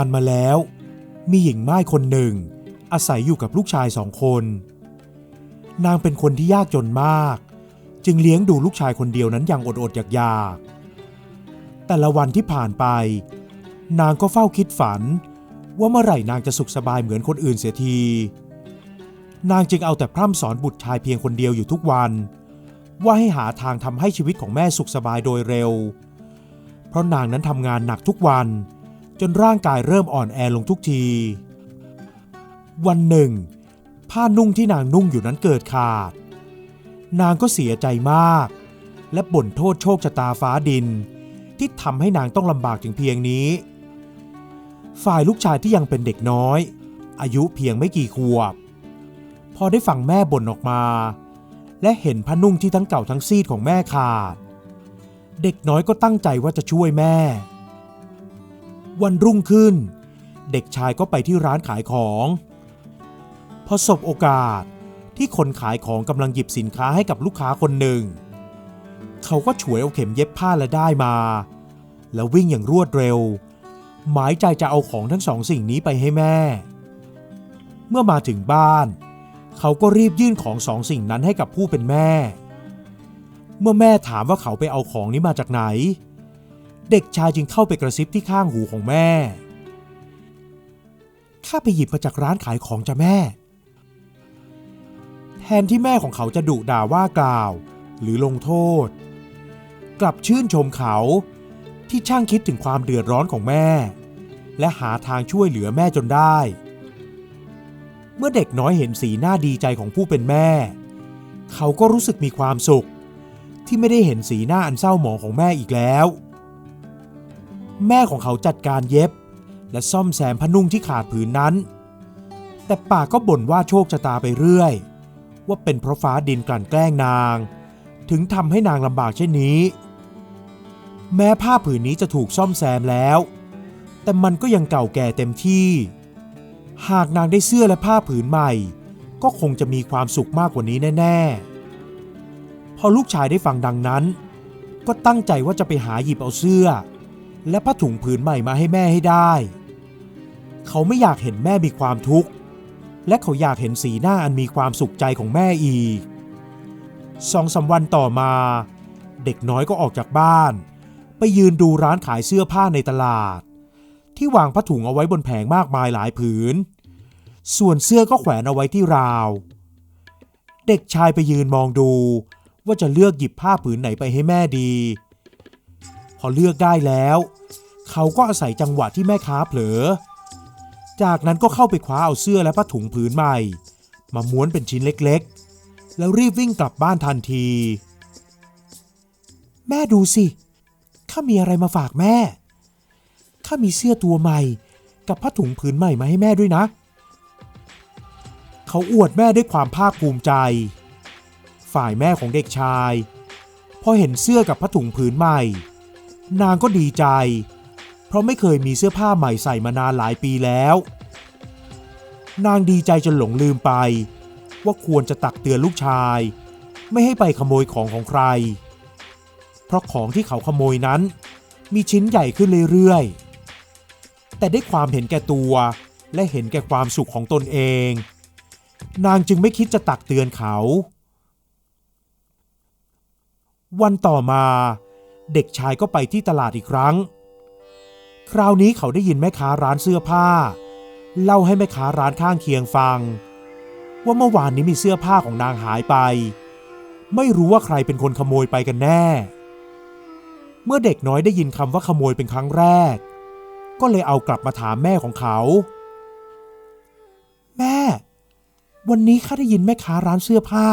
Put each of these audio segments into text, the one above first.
านมาแล้ว มีหญิงไม้คนหนึ่ง อาศัยอยู่กับลูกชายสองคน นางเป็นคนที่ยากจนมาก จึงเลี้ยงดูลูกชายคนเดียวนั้นอย่างอดๆอยากๆแต่ละวันที่ผ่านไป นางก็เฝ้าคิดฝัน ว่าเมื่อไหร่นางจะสุขสบายเหมือนคนอื่นเสียที นางจึงเอาแต่พร่ำสอนบุตรชายเพียงคนเดียวอยู่ทุกวัน ว่าให้หาทางทำให้ชีวิตของแม่สุขสบายโดยเร็ว เพราะนางนั้นทำงานหนักทุกวัน จนร่างกายเริ่มอ่อนแอลงทุกที วันหนึ่ง ผ้านุ่งที่นางนุ่งอยู่นั้นเกิดขาด นางก็เสียใจมาก และบ่นโทษโชคชะตาฟ้าดิน ที่ทำให้นางต้องลำบากถึงเพียงนี้ ฝ่ายลูกชายที่ยังเป็นเด็กน้อย อายุเพียงไม่กี่ขวบ พอได้ฟังแม่บ่นออกมา และเห็นผ้านุ่งที่ทั้งเก่าทั้งซีดของแม่ขาด เด็กน้อยก็ตั้งใจว่าจะช่วยแม่ วันรุ่งขึ้น เด็กชายก็ไปที่ร้านขายของพอสบโอกาสที่คนขายของกำลังหยิบสินค้าให้กับลูกค้าคนหนึ่ง เขาก็ฉวยเอาเข็มเย็บผ้าและได้มา แล้ววิ่งอย่างรวดเร็ว หมายใจจะเอาของทั้งสองสิ่งนี้ไปให้แม่ เมื่อมาถึงบ้าน เขาก็รีบยื่นของสองสิ่งนั้นให้กับผู้เป็นแม่ เมื่อแม่ถามว่าเขาไปเอาของนี้มาจากไหนเเด็กชายจึงเข้าไปกระซิบที่ข้างหูของแม่ ข้าไปหยิบมาจากร้านขายของจ้ะแม่ แทนที่แม่ของเขาจะดุด่าว่ากล่าว หรือลงโทษ กลับชื่นชมเขาที่ช่างคิดถึงความเดือดร้อนของแม่ และหาทางช่วยเหลือแม่จนได้ เมื่อเด็กน้อยเห็นสีหน้าดีใจของผู้เป็นแม่ เขาก็รู้สึกมีความสุข ที่ไม่ได้เห็นสีหน้าอันเศร้าหมองของแม่อีกแล้ว แม่ของเขาจัดการเย็บ และซ่อมแซมผนุ่งที่ขาดผืนนั้น แต่ป่ากก็บ่นว่าโชคชะตาไปเรื่อย ว่าเป็นเพราะฟ้าดินกลั่นแกล้งนาง ถึงทำให้นางลำบากเช่นนี้ แม้ผ้าผืนนี้จะถูกซ่อมแซมแล้ว แต่มันก็ยังเก่าแก่เต็มที่ หากนางได้เสื้อและผ้าผืนใหม่ ก็คงจะมีความสุขมากกว่านี้แน่ ๆ พอลูกชายได้ฟังดังนั้น ก็ตั้งใจว่าจะไปหาหยิบเอาเสื้อ และผ้าถุงผืนใหม่มาให้แม่ให้ได้ เขาไม่อยากเห็นแม่มีความทุกข์ และเขาอยากเห็นสีหน้าอันมีความสุขใจของแม่อีกสองสาวันต่อมา เด็กน้อยก็ออกจากบ้าน ไปยืนดูร้านขายเสื้อผ้าในตลาด ที่วางผ้าถุงเอาไว้บนแผงมากมายหลายผืน ส่วนเสื้อก็แขวนเอาไว้ที่ราว เด็กชายไปยืนมองดูว่าจะเลือกหยิบผ้าผืนไหนไปให้แม่ดี พอเลือกได้แล้ว เขาก็อาศัยจังหวะที่แม่ค้าเผลอ จากนั้นก็เข้าไปคว้าเอาเสื้อและผ้าถุงผืนใหม่ มาม้วนเป็นชิ้นเล็กๆ แล้วรีบวิ่งกลับบ้านทันที แม่ดูสิข้ามีอะไรมาฝากแม่ข้ามีเสื้อตัวใหม่ กับผ้าถุงผืนใหม่มาให้แม่ด้วยนะ เขาอวดแม่ด้วยความภาคภูมิใจ ฝ่ายแม่ของเด็กชาย พอเห็นเสื้อกับผ้าถุงผืนใหม่ นางก็ดีใจ เพราะไม่เคยมีเสื้อผ้าใหม่ใส่มานานหลายปีแล้ว นางดีใจจนหลงลืมไป ว่าควรจะตักเตือนลูกชาย ไม่ให้ไปขโมยของของใคร เพราะของที่เขาขโมยนั้น มีชิ้นใหญ่ขึ้นเรื่อยๆ แต่ด้วยความเห็นแก่ตัวและเห็นแก่ความสุขของตนเอง นางจึงไม่คิดจะตักเตือนเขา วันต่อมา เด็กชายก็ไปที่ตลาดอีกครั้ง คราวนี้เขาได้ยินแม่ค้าร้านเสื้อผ้า เล่าให้แม่ค้าร้านข้างเคียงฟัง ว่าเมื่อวานนี้มีเสื้อผ้าของนางหายไป ไม่รู้ว่าใครเป็นคนขโมยไปกันแน่ เมื่อเด็กน้อยได้ยินคำว่าขโมยเป็นครั้งแรก ก็เลยเอากลับมาถามแม่ของเขา แม่ วันนี้ข้าได้ยินแม่ค้าร้านเสื้อผ้า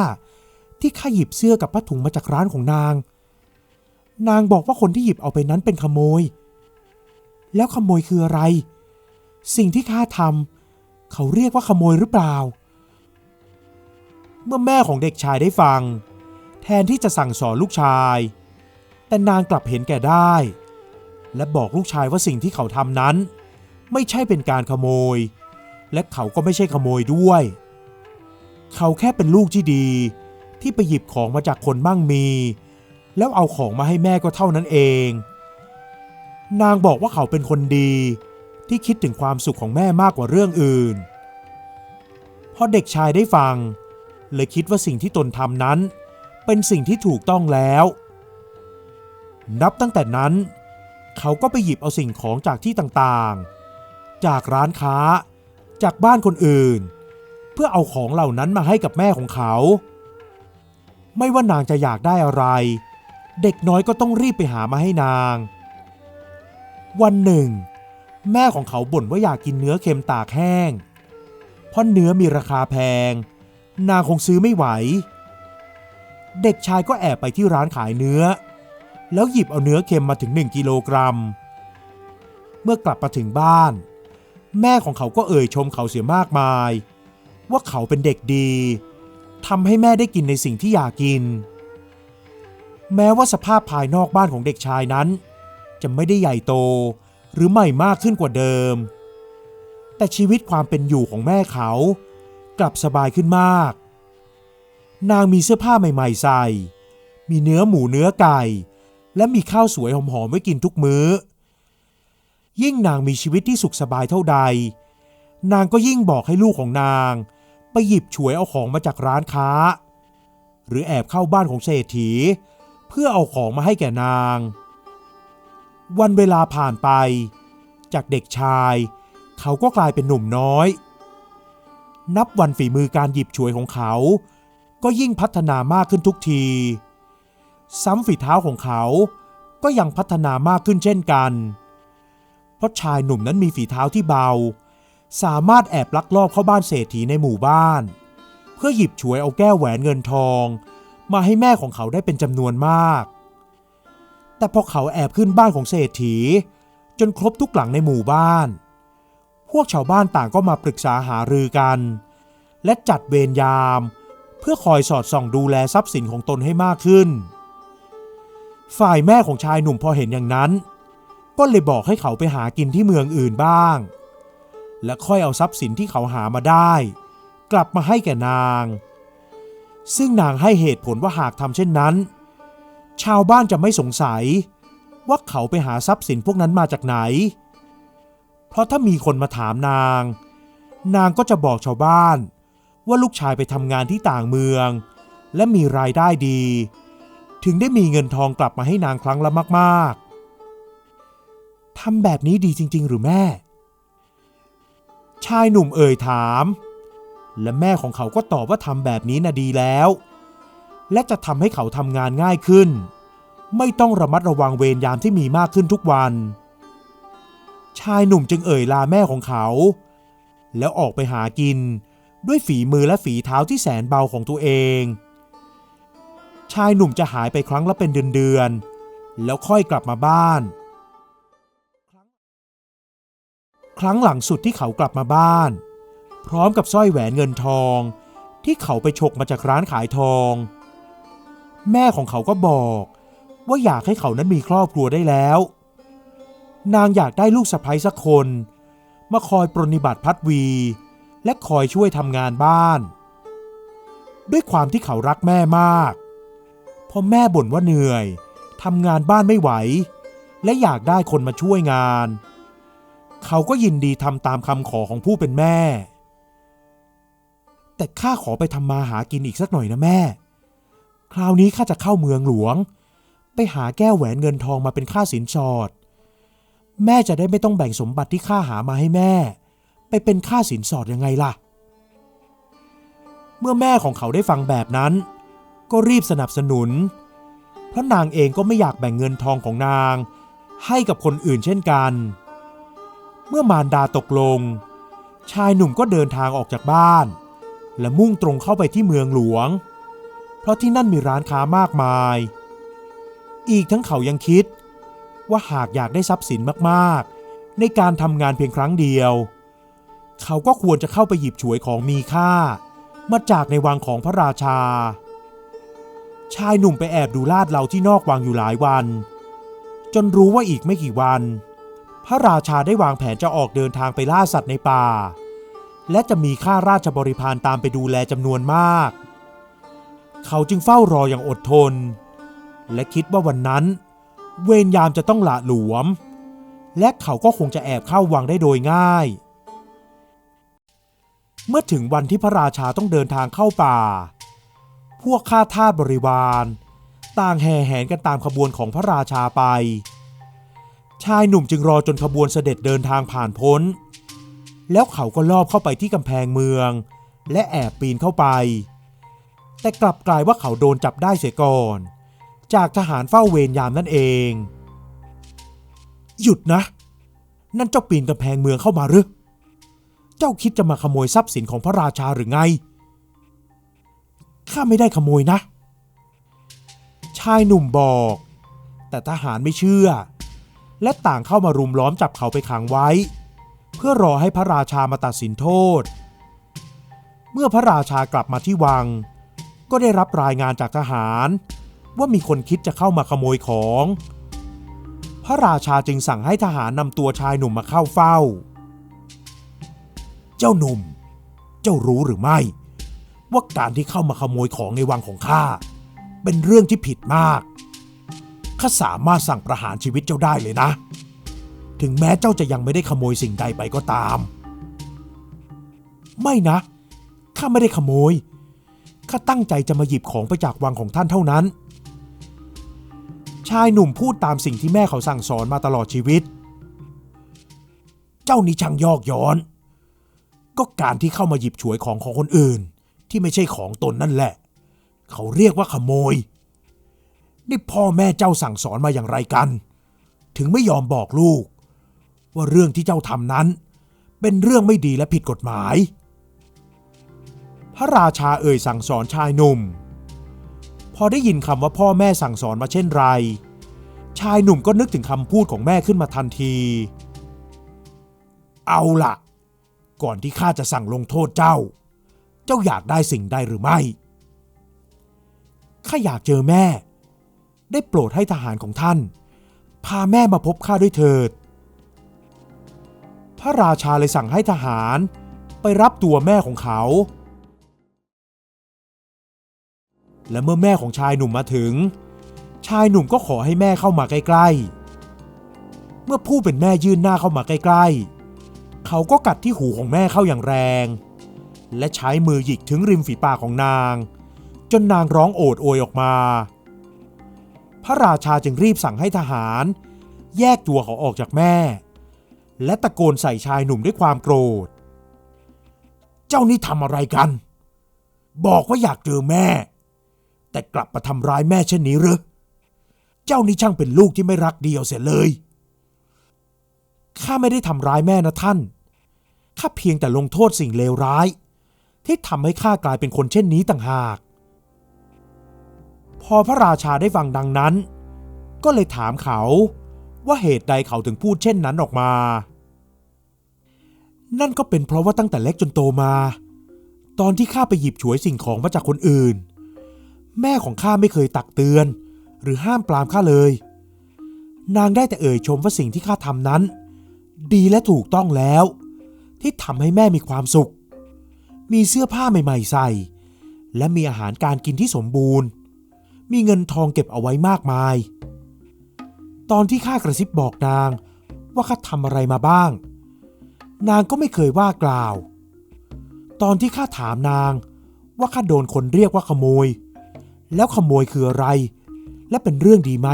ที่ข้าหยิบเสื้อกับผ้าถุงมาจากร้านของนาง นางบอกว่าคนที่หยิบเอาไปนั้นเป็นขโมย แล้วขโมยคืออะไร สิ่งที่ข้าทำเขาเรียกว่าขโมยหรือเปล่า เมื่อแม่ของเด็กชายได้ฟัง แทนที่จะสั่งสอนลูกชาย แต่นางกลับเห็นแก่ได้ และบอกลูกชายว่าสิ่งที่เขาทำนั้น ไม่ใช่เป็นการขโมย และเขาก็ไม่ใช่ขโมยด้วย เขาแค่เป็นลูกที่ดีที่ไปหยิบของมาจากคนมั่งมี แล้วเอาของมาให้แม่ก็เท่านั้นเอง นางบอกว่าเขาเป็นคนดี ที่คิดถึงความสุขของแม่มากกว่าเรื่องอื่น พอเด็กชายได้ฟัง เลยคิดว่าสิ่งที่ตนทำนั้น เป็นสิ่งที่ถูกต้องแล้ว นับตั้งแต่นั้น เขาก็ไปหยิบเอาสิ่งของจากที่ต่างๆ จากร้านค้า จากบ้านคนอื่น เพื่อเอาของเหล่านั้นมาให้กับแม่ของเขาไม่ว่านางจะอยากได้อะไร เด็กน้อยก็ต้องรีบไปหามาให้นาง วันหนึ่ง แม่ของเขาบ่นว่าอยากกินเนื้อเค็มตากแห้ง เพราะเนื้อมีราคาแพง นางคงซื้อไม่ไหว เด็กชายก็แอบไปที่ร้านขายเนื้อ แล้วหยิบเอาเนื้อเค็มมาถึง1กิโลกรัม เมื่อกลับมาถึงบ้าน แม่ของเขาก็เอ่ยชมเขาเสียมากมาย ว่าเขาเป็นเด็กดีทำให้แม่ได้กินในสิ่งที่อยากกิน แม้ว่าสภาพภายนอกบ้านของเด็กชายนั้น จะไม่ได้ใหญ่โตหรือใหม่มากขึ้นกว่าเดิม แต่ชีวิตความเป็นอยู่ของแม่เขา กลับสบายขึ้นมาก นางมีเสื้อผ้าใหม่ๆใส่ มีเนื้อหมูเนื้อไก่ และมีข้าวสวยหอมๆไว้กินทุกมื้อ ยิ่งนางมีชีวิตที่สุขสบายเท่าใด นางก็ยิ่งบอกให้ลูกของนาง ไปหยิบฉวยเอาของมาจากร้านค้า หรือแอบเข้าบ้านของเศรษฐี เพื่อเอาของมาให้แก่นาง วันเวลาผ่านไป จากเด็กชาย เขาก็กลายเป็นหนุ่มน้อย นับวันฝีมือการหยิบฉวยของเขา ก็ยิ่งพัฒนามากขึ้นทุกที ซ้ำฝีเท้าของเขาก็ยังพัฒนามากขึ้นเช่นกัน เพราะชายหนุ่มนั้นมีฝีเท้าที่เบา สามารถแอบลักลอบเข้าบ้านเศรษฐีในหมู่บ้าน เพื่อหยิบฉวยเอาแก้วแหวนเงินทอง มาให้แม่ของเขาได้เป็นจำนวนมาก แต่พอเขาแอบขึ้นบ้านของเศรษฐี จนครบทุกหลังในหมู่บ้าน พวกชาวบ้านต่างก็มาปรึกษาหารือกัน และจัดเวรยาม เพื่อคอยสอดส่องดูแลทรัพย์สินของตนให้มากขึ้น ฝ่ายแม่ของชายหนุ่มพอเห็นอย่างนั้น ก็เลยบอกให้เขาไปหากินที่เมืองอื่นบ้าง และค่อยเอาทรัพย์สินที่เขาหามาได้ กลับมาให้แก่นาง ซึ่งนางให้เหตุผลว่าหากทำเช่นนั้น ชาวบ้านจะไม่สงสัย ว่าเขาไปหาทรัพย์สินพวกนั้นมาจากไหน เพราะถ้ามีคนมาถามนาง นางก็จะบอกชาวบ้าน ว่าลูกชายไปทำงานที่ต่างเมือง และมีรายได้ดี ถึงได้มีเงินทองกลับมาให้นางครั้งละมากๆทำแบบนี้ดีจริง ๆ หรือแม่ ชายหนุ่มเอ่ยถาม และแม่ของเขาก็ตอบว่าทำแบบนี้น่ะดีแล้ว และจะทำให้เขาทำงานง่ายขึ้น ไม่ต้องระมัดระวังเวรยามที่มีมากขึ้นทุกวัน ชายหนุ่มจึงเอ่ยลาแม่ของเขา แล้วออกไปหากิน ด้วยฝีมือและฝีเท้าที่แสนเบาของตัวเอง ชายหนุ่มจะหายไปครั้งละเป็นเดือนๆแล้วค่อยกลับมาบ้าน ครั้งหลังสุดที่เขากลับมาบ้าน พร้อมกับสร้อยแหวนเงินทอง ที่เขาไปฉกมาจากร้านขายทอง แม่ของเขาก็บอก ว่าอยากให้เขานั้นมีครอบครัวได้แล้ว นางอยากได้ลูกสะใภ้สักคน มาคอยปรนนิบัติพัดวี และคอยช่วยทำงานบ้าน ด้วยความที่เขารักแม่มากพอแม่บ่นว่าเหนื่อยทำงานบ้านไม่ไหว และอยากได้คนมาช่วยงาน เขาก็ยินดีทำตามคำขอของผู้เป็นแม่ แต่ข้าขอไปทำมาหากินอีกสักหน่อยนะแม่ คราวนี้ข้าจะเข้าเมืองหลวง ไปหาแก้วแหวนเงินทองมาเป็นค่าสินสอด แม่จะได้ไม่ต้องแบ่งสมบัติที่ข้าหามาให้แม่ ไปเป็นค่าสินสอดยังไงล่ะ เมื่อแม่ของเขาได้ฟังแบบนั้น ก็รีบสนับสนุน เพราะนางเองก็ไม่อยากแบ่งเงินทองของนาง ให้กับคนอื่นเช่นกัน เมื่อมารดาตกลง ชายหนุ่มก็เดินทางออกจากบ้าน และมุ่งตรงเข้าไปที่เมืองหลวง เพราะที่นั่นมีร้านค้ามากมาย อีกทั้งเขายังคิด ว่าหากอยากได้ทรัพย์สินมากๆ ในการทำงานเพียงครั้งเดียว เขาก็ควรจะเข้าไปหยิบฉวยของมีค่า มาจากในวังของพระราชา ชายหนุ่มไปแอบดูลาดเหลาที่นอกวังอยู่หลายวัน จนรู้ว่าอีกไม่กี่วัน พระราชาได้วางแผนจะออกเดินทางไปล่าสัตว์ในป่า และจะมีข้าราชบริพารตามไปดูแลจำนวนมาก เขาจึงเฝ้ารออย่างอดทน และคิดว่าวันนั้น เวรยามจะต้องหละหลวม และเขาก็คงจะแอบเข้าวังได้โดยง่าย เมื่อถึงวันที่พระราชาต้องเดินทางเข้าป่า พวกข้าทาสบริวาร ต่างแห่แหนกันตามขบวนของพระราชาไป ชายหนุ่มจึงรอจนขบวนเสด็จเดินทางผ่านพ้น แล้วเขาก็ลอบเข้าไปที่กำแพงเมือง และแอบปีนเข้าไป แต่กลับกลายว่าเขาโดนจับได้เสียก่อน จากทหารเฝ้าเวรยามนั่นเอง หยุดนะ นั่นเจ้าปีนกำแพงเมืองเข้ามาหรือเจ้าคิดจะมาขโมยทรัพย์สินของพระราชาหรือไง ข้าไม่ได้ขโมยนะ ชายหนุ่มบอก แต่ทหารไม่เชื่อ และต่างเข้ามารุมล้อมจับเขาไปขังไว้ เพื่อรอให้พระราชามาตัดสินโทษ เมื่อพระราชากลับมาที่วัง ก็ได้รับรายงานจากทหาร ว่ามีคนคิดจะเข้ามาขโมยของ พระราชาจึงสั่งให้ทหารนำตัวชายหนุ่มมาเข้าเฝ้า เจ้าหนุ่ม เจ้ารู้หรือไม่ ว่าการที่เข้ามาขโมยของในวังของข้าเป็นเรื่องที่ผิดมากข้าสามารถสั่งประหารชีวิตเจ้าได้เลยนะ ถึงแม้เจ้าจะยังไม่ได้ขโมยสิ่งใดไปก็ตาม ไม่นะ ข้าไม่ได้ขโมย ข้าตั้งใจจะมาหยิบของไปจากวังของท่านเท่านั้น ชายหนุ่มพูดตามสิ่งที่แม่เขาสั่งสอนมาตลอดชีวิต เจ้านี่ช่างยอกย้อน ก็การที่เข้ามาหยิบฉวยของของคนอื่น ที่ไม่ใช่ของตนนั่นแหละ เขาเรียกว่าขโมย นี่พ่อแม่เจ้าสั่งสอนมาอย่างไรกัน ถึงไม่ยอมบอกลูก ว่าเรื่องที่เจ้าทำนั้น เป็นเรื่องไม่ดีและผิดกฎหมาย พระราชาเอ่ยสั่งสอนชายหนุ่ม พอได้ยินคำว่าพ่อแม่สั่งสอนมาเช่นไร ชายหนุ่มก็นึกถึงคำพูดของแม่ขึ้นมาทันที เอาล่ะก่อนที่ข้าจะสั่งลงโทษเจ้า เจ้าอยากได้สิ่งใดหรือไม่ข้าอยากเจอแม่ ได้โปรดให้ทหารของท่าน พาแม่มาพบข้าด้วยเถิด ระราชาเลยสั่งให้ทหาร ไปรับตัวแม่ของเขา และเมื่อแม่ของชายหนุ่มมาถึง ชายหนุ่มก็ขอให้แม่เข้ามาใกล้ ๆ เมื่อผู้เป็นแม่ยื่นหน้าเข้ามาใกล้ ๆ เขาก็กัดที่หูของแม่เข้าอย่างแรง และใช้มือหยิกถึงริมฝีปากของนาง จนนางร้องโอดโอยออกมา พระราชาจึงรีบสั่งให้ทหาร แยกตัวเขาออกจากแม่ และตะโกนใส่ชายหนุ่มด้วยความโกรธ เจ้านี่ทำอะไรกัน บอกว่าอยากเจอแม่ แต่กลับมาทำร้ายแม่เช่นนี้หรือเจ้านี่ช่างเป็นลูกที่ไม่รักเดียวเสียเลย ข้าไม่ได้ทำร้ายแม่นะท่าน ข้าเพียงแต่ลงโทษสิ่งเลวร้าย ที่ทำให้ข้ากลายเป็นคนเช่นนี้ต่างหาก พอพระราชาได้ฟังดังนั้น ก็เลยถามเขา ว่าเหตุใดเขาถึงพูดเช่นนั้นออกมา นั่นก็เป็นเพราะว่าตั้งแต่เล็กจนโตมา ตอนที่ข้าไปหยิบฉวยสิ่งของมาจากคนอื่น แม่ของข้าไม่เคยตักเตือน หรือห้ามปรามข้าเลย นางได้แต่เอ่ยชมว่าสิ่งที่ข้าทำนั้น ดีและถูกต้องแล้ว ที่ทำให้แม่มีความสุข มีเสื้อผ้าใหม่ๆใส่ และมีอาหารการกินที่สมบูรณ์ มีเงินทองเก็บเอาไว้มากมาย ตอนที่ข้ากระซิบบอกนางว่าข้าทำอะไรมาบ้าง นางก็ไม่เคยว่ากล่าว ตอนที่ข้าถามนางว่าข้าโดนคนเรียกว่าขโมย แล้วขโมยคืออะไร และเป็นเรื่องดีไหม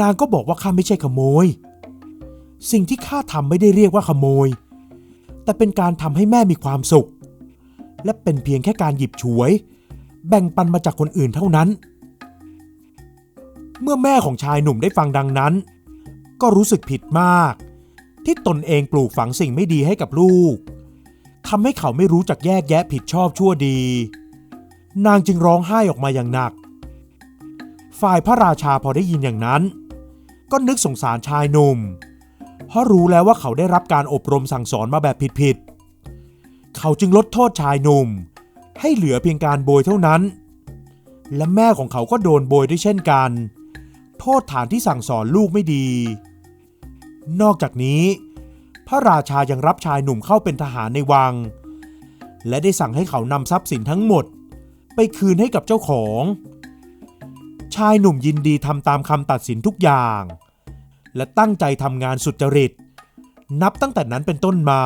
นางก็บอกว่าข้าไม่ใช่ขโมย สิ่งที่ข้าทำไม่ได้เรียกว่าขโมย แต่เป็นการทำให้แม่มีความสุข และเป็นเพียงแค่การหยิบฉวย แบ่งปันมาจากคนอื่นเท่านั้น เมื่อแม่ของชายหนุ่มได้ฟังดังนั้น ก็รู้สึกผิดมาก ที่ตนเองปลูกฝังสิ่งไม่ดีให้กับลูกทำให้เขาไม่รู้จักแยกแยะผิดชอบชั่วดี นางจึงร้องไห้ออกมาอย่างหนัก ฝ่ายพระราชาพอได้ยินอย่างนั้น ก็นึกสงสารชายหนุ่ม เพราะรู้แล้วว่าเขาได้รับการอบรมสั่งสอนมาแบบผิดๆ เขาจึงลดโทษชายหนุ่ม ให้เหลือเพียงการโบยเท่านั้น และแม่ของเขาก็โดนโบยด้วยเช่นกัน โทษฐานที่สั่งสอนลูกไม่ดี นอกจากนี้ พระราชายังรับชายหนุ่มเข้าเป็นทหารในวัง และได้สั่งให้เขานำทรัพย์สินทั้งหมด ไปคืนให้กับเจ้าของ ชายหนุ่มยินดีทำตามคำตัดสินทุกอย่าง และตั้งใจทำงานสุจริต นับตั้งแต่นั้นเป็นต้นมา